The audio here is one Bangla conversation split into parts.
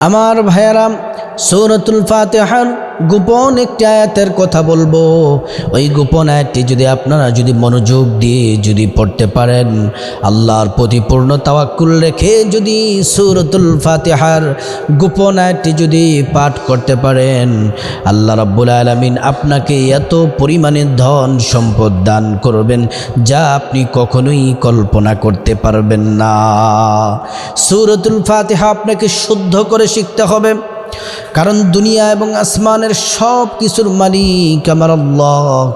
আমার ভাইয়ারাম সৌরতুল ফাতেহার গোপন একটি আয়াতের কথা বলব। ওই গোপন আয়াতটি যদি আপনারা যদি মনোযোগ দিয়ে যদি পড়তে পারেন, আল্লাহর প্রতি পূর্ণ তাওয়াক্কুল রেখে যদি সৌরতুল ফাতেহার গোপন আয়াতটি যদি পাঠ করতে পারেন, আল্লাহ রাব্বুল আলমিন আপনাকে এত পরিমাণে ধন সম্পদ দান করবেন যা আপনি কখনোই কল্পনা করতে পারবেন না। সৌরতুল ফাতেহা আপনাকে শুদ্ধ করে শিখতে হবে। কারণ দুনিয়া এবং আসমানের সব কিছুর মালিক আমার আল্লাহ।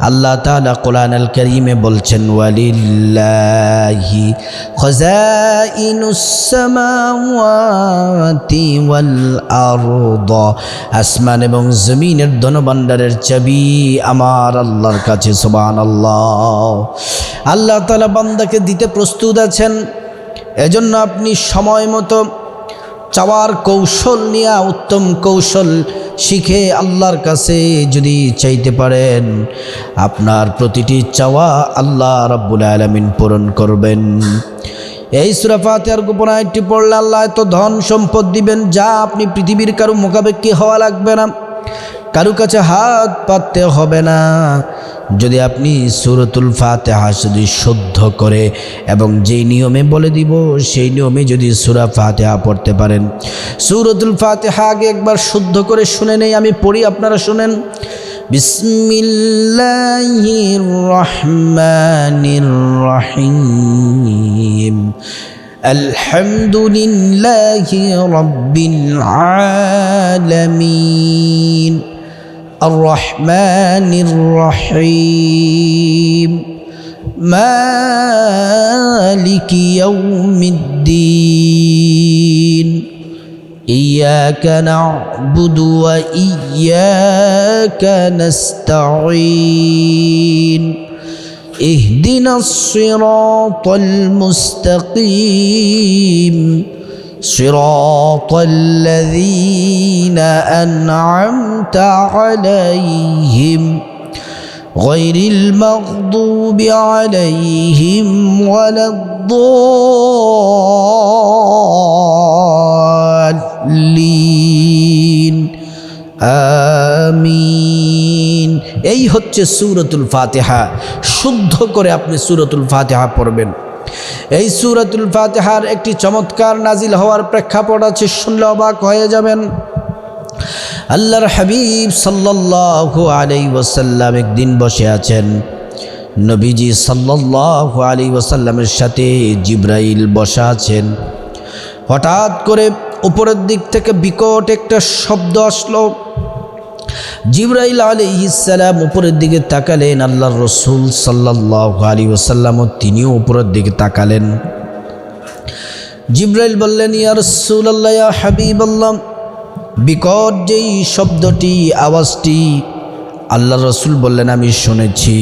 আল্লাহ তাআলা কোরআন আল করিমে বলছেন, ওয়ালিল্লাহি খজাইনুস সামাওয়াতি ওয়াল আরদ। আসমান এবং জমিনের ধনভাণ্ডারের চাবি আমার আল্লাহর কাছে, সুবহানাল্লাহ। আল্লাহ তাআলা বান্দাকে দিতে প্রস্তুত আছেন। এজন্য আপনি সময় মতো চাওয়ার কৌশল নিয়ে উত্তম কৌশল শিখে আল্লাহর কাছে যদি চাইতে পারেন, আপনার প্রতিটি চাওয়া আল্লাহ রাব্বুল আলমিন পূরণ করবেন। এই সুরাফাতে আর গোপনায়টি পড়লে আল্লাহ এত ধন সম্পদ দিবেন যা আপনি পৃথিবীর কারও মোকাবেক্ষি হওয়া লাগবে না। কারও কাছে হাত পাততে হবে না। যদি আপনি সুরতুল ফাতেহা যদি শুদ্ধ করে এবং যেই নিয়মে বলে দিব সেই নিয়মে যদি সুরা ফাতেহা পড়তে পারেন সুরতুল ফাতেহা আগে একবার শুদ্ধ করে শুনে নেই আমি পড়ি আপনারা শুনেন বিসমিল্লাহির রহমানির রহিম الحمد لله رب العالمين الرحمن الرحيم. مالك يوم الدين. إياك نعبد وإياك نستعين. اهدنا الصراط المستقيم. صراط الذين أنعمت عليهم غير المغضوب عليهم ولا الضالين আমিন এই হচ্ছে সুরতুল ফাতেহা শুদ্ধ করে আপনি সুরতুল ফাতেহা পড়বেন এই সুরাতুল ফাতেহার একটি চমৎকার নাজিল হওয়ার প্রেক্ষাপট আছে, শুনলে অবাক হয়ে যাবেন। আল্লাহর হাবিব সাল্লাল্লাহু আলাই ওসাল্লাম একদিন বসে আছেন। নবীজি সাল্লাল্লাহু আলাই ওসাল্লামের সাথে জিব্রাইল বসা আছেন। হঠাৎ করে উপরের দিক থেকে বিকট একটা শব্দ আসলো। জিব্রাইল আলী ইসালাম উপরের দিকে তাকালেন, আল্লাহর রসুল সাল্লাহ আলী ওসাল্লামও তিনিও উপরের দিকে তাকালেন। জিব্রাইল বললেন, ইয়া রসুল আল্লাহ হাবিব আল্লাহ বিকট যেই শব্দটি, আওয়াজটি আল্লাহ রসুল বললেন, আমি শুনেছি।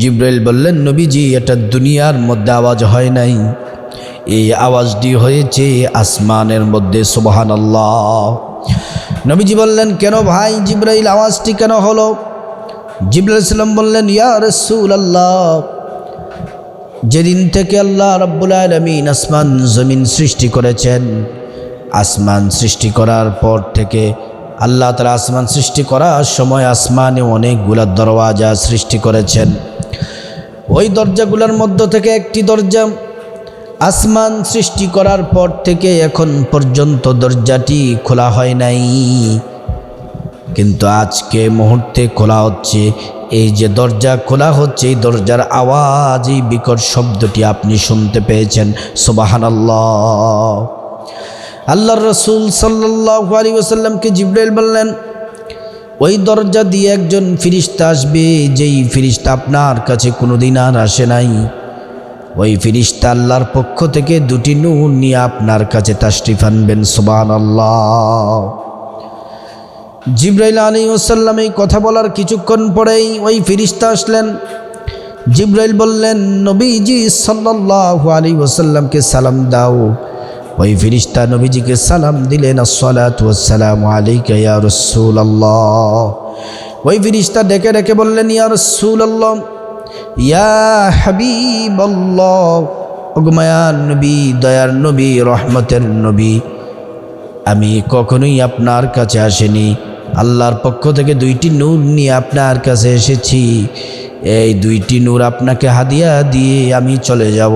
জিব্রাইল বললেন, নবীজি, এটা দুনিয়ার মধ্যে আওয়াজ হয় নাই। এই আওয়াজটি হয়েছে আসমানের মধ্যে সোবাহান আল্লাহ নবীজি বললেন, কেন ভাই জিব্রাইল, আওয়াজটি কেন হলো? সাল্লাম বললেন, ইয়া রসুল আল্লাহ যেদিন থেকে আল্লাহ রব্বুল আলমিন আসমান, জমিন সৃষ্টি করেছেন, আসমান সৃষ্টি করার পর থেকে আল্লাহ তালা আসমান সৃষ্টি করার সময় আসমানে অনেকগুলা দরওয়াজা সৃষ্টি করেছেন। ওই দরজাগুলোর মধ্য থেকে একটি দরজা আসমান সৃষ্টি করার পর থেকে এখন পর্যন্ত দরজাটি খোলা হয় নাই। কিন্তু আজকে মুহূর্তে খোলা হচ্ছে। এই যে দরজা খোলা হচ্ছে, এই দরজার আওয়াজ, এই বিকট শব্দটি আপনি শুনতে পেয়েছেন। সোবাহান আল্লাহ আল্লাহর রসুল সাল্লাহ আলী ওসাল্লামকে জিব্রাইল বললেন, ওই দরজা দিয়ে একজন ফিরিস্তা আসবে, যেই ফিরিস্তা আপনার কাছে কোনোদিন আর আসে নাই। ওই ফিরিস্তা আল্লাহর পক্ষ থেকে দুটি নুন নিয়ে আপনার কাছে তাশরিফ আনবেন সুবান আল্লাহ জিব্রাইল আলী ওসাল্লাম এই কথা বলার কিছুক্ষণ পরেই ওই ফিরিস্তা আসলেন। জিব্রাইল বললেন, নবীজি সাল্লাহ আলী ওসাল্লামকে সালাম দাও। ওই ফিরিস্তা নবীজিকে সালাম দিলেন আসসালাম আলাইকা ইয়া রসুল আল্লাহ ওই ফিরিস্তা ডেকে ডেকে বললেন, ইয়া রসুল আল্লাহ ইয়া নবী, দয়ার নবী, রহমতের নবী, আমি কখনোই আপনার কাছে আসিনি। আল্লাহর পক্ষ থেকে দুইটি নূর নিয়ে আপনার কাছে এসেছি। এই দুইটি নূর আপনাকে হাদিয়া দিয়ে আমি চলে যাব।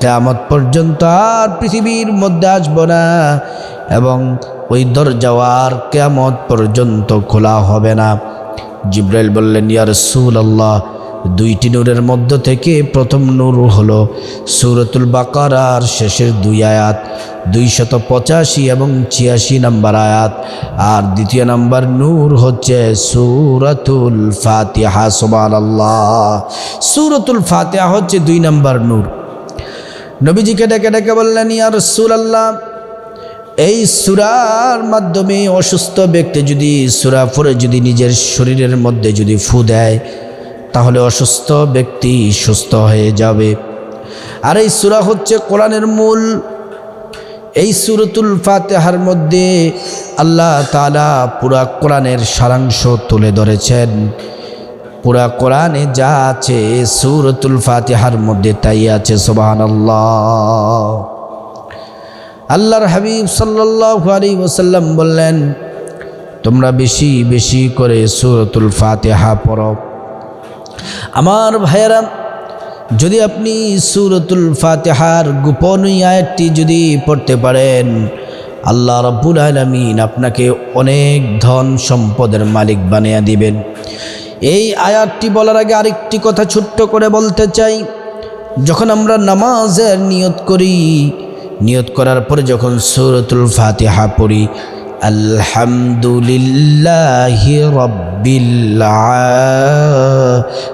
কেয়ামত পর্যন্ত আর পৃথিবীর মধ্যে আসব না এবং ওই দরজাওয়ার কেয়ামত পর্যন্ত খোলা হবে না। জিব্রাইল বললেন ইয়ার সুল আল্লাহ দুইটি নূরের মধ্য থেকে প্রথম নূর হলো সুরতুল বাকারার শেষের দুই আয়াত দুইশত পঁচাশি এবং ছিয়াশি নাম্বার আয়াত। আর দ্বিতীয় নাম্বার নূর হচ্ছে সুরতুল ফাতিহা সোবান আল্লাহ সুরতুল ফাতিহা হচ্ছে দুই নাম্বার নূর। নবীজিকে ডেকে ডেকে বললেন, ইয়া সুর আল্লাহ এই সুরার মাধ্যমে অসুস্থ ব্যক্তি যদি, সুরা ফুরে যদি নিজের শরীরের মধ্যে যদি ফু দেয় তাহলে অসুস্থ ব্যক্তি সুস্থ হয়ে যাবে। আর এই সুরা হচ্ছে কোরআনের মূল। এই সুরতুল ফাতেহার মধ্যে আল্লাহ তালা পুরা কোরআনের সারাংশ তুলে ধরেছেন। পুরা কোরআনে যা আছে সুরতুল ফাতেহার মধ্যে তাই আছে সোবাহান আল্লাহ আল্লাহর হাবিব আলাইহি ওসাল্লাম বললেন, তোমরা বেশি বেশি করে সুরতুল ফাতেহা পড়ো। আমার ভাইয়েরা, যদি আপনি সুরতুল ফাতিহার গোপন আয়াতটি যদি পড়তে পারেন, আল্লাহ রব্বুল আলমিন আপনাকে অনেক ধন সম্পদের মালিক বানিয়ে দিবেন। এই আয়াতটি বলার আগে আরেকটি কথা ছোট্ট করে বলতে চাই। যখন আমরা নামাজের নিয়ত করি, নিয়ত করার পরে যখন সুরতুল ফাতিহা পড়ি আলহামদুলিল্লাহি রব্বিল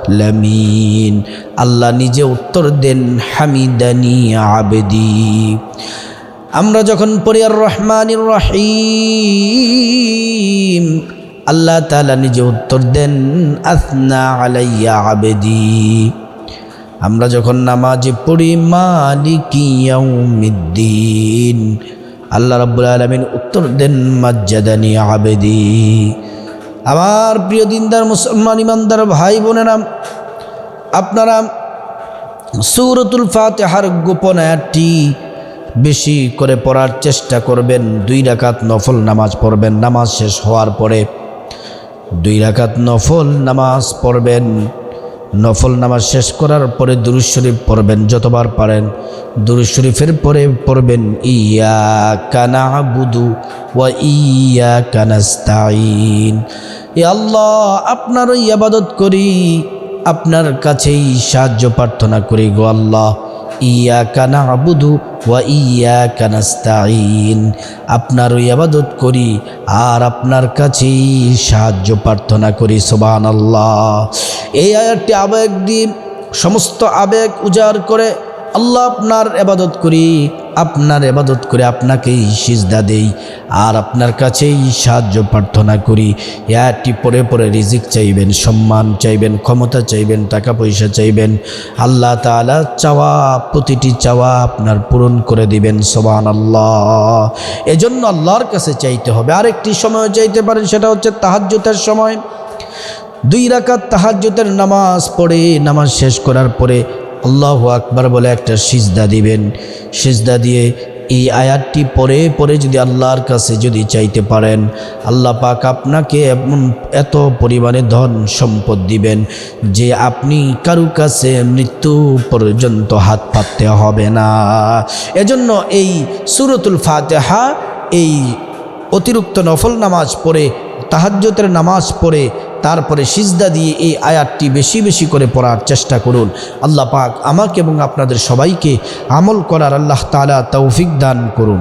আলামিন। আল্লাহ নিজে উত্তর দেন, হামিদানি আবেদি। আমরা যখন পড়ি, আর রহমানির রহিম, আল্লাহ তালা নিজে উত্তর দেন, আসনা আলাইয়া আবেদি। আমরা যখন নামাজে পড়ি মালিকিয়াউমিদ্দিন আল্লাহ রাব্বুল আলমিন উত্তর দেন, মাজ্জাদানি আবেদি। আমার প্রিয় দিনদার মুসলমান ইমানদার ভাই বোনেরা, আপনারা সুরতুল ফাতেহার গোপন আয়াতটি বেশি করে পড়ার চেষ্টা করবেন। দুই রাকাত নফল নামাজ পড়বেন। নামাজ শেষ হওয়ার পরে দুই রাকাত নফল নামাজ পড়বেন। নফল নামাজ শেষ করার পরে দুরুজ শরীফ পড়বেন যতবার পারেন। দুরুজ শরীফের পরে পড়বেন ইয়া কানা বুধু ওয়া ইয়া কানাস্তাইন এ আল্লাহ আপনারও আবাদত করি, আপনার কাছেই সাহায্য প্রার্থনা করি গো আল্লাহ। ইয়া কানা আবুদু ওয়া ইয়া কানাস্তাইন আপনার আবাদত করি আর আপনার কাছেই সাহায্য প্রার্থনা করি সোবান আল্লাহ এই আয়াতটি আবেগ দিয়ে সমস্ত আবেগ উজাড় করে আল্লাহ আপনার এবাদত করি। আপনার এবাদত করে আপনাকেই সিজদা দেই, আর আপনার কাছেই সাহায্য প্রার্থনা করি। এটি পরে পরে রিজিক চাইবেন, সম্মান চাইবেন, ক্ষমতা চাইবেন, টাকা পয়সা চাইবেন। আল্লাহ তালা চাওয়া, প্রতিটি চাওয়া আপনার পূরণ করে দিবেন সোবান আল্লাহ এজন্য আল্লাহর কাছে চাইতে হবে। আরেকটি সময় চাইতে পারেন, সেটা হচ্ছে তাহাজ্যতের সময়। দুই রাকাত তাহাজ্যতের নামাজ পড়ে, নামাজ শেষ করার পরে আল্লাহ আকবার বলে একটা সিজদা দিবেন। সিজদা দিয়ে এই আয়াতটি পরে পরে যদি আল্লাহর কাছে যদি চাইতে পারেন, আল্লাহ পাক আপনাকে এমন এত পরিমাণে ধন সম্পদ দিবেন যে আপনি কারু কাছে মৃত্যু পর্যন্ত হাত পাততে হবে না। এজন্য এই সুরতুল ফাতেহা, এই অতিরিক্ত নফল নামাজ পড়ে তাহাজ্যতের নামাজ পড়ে তারপরে সিজদা দিয়ে এই আয়াতটি বেশি বেশি করে পড়ার চেষ্টা করুন। আল্লাহ পাক আমাকে এবং আপনাদের সবাইকে আমল করার আল্লাহ তালা তৌফিক দান করুন।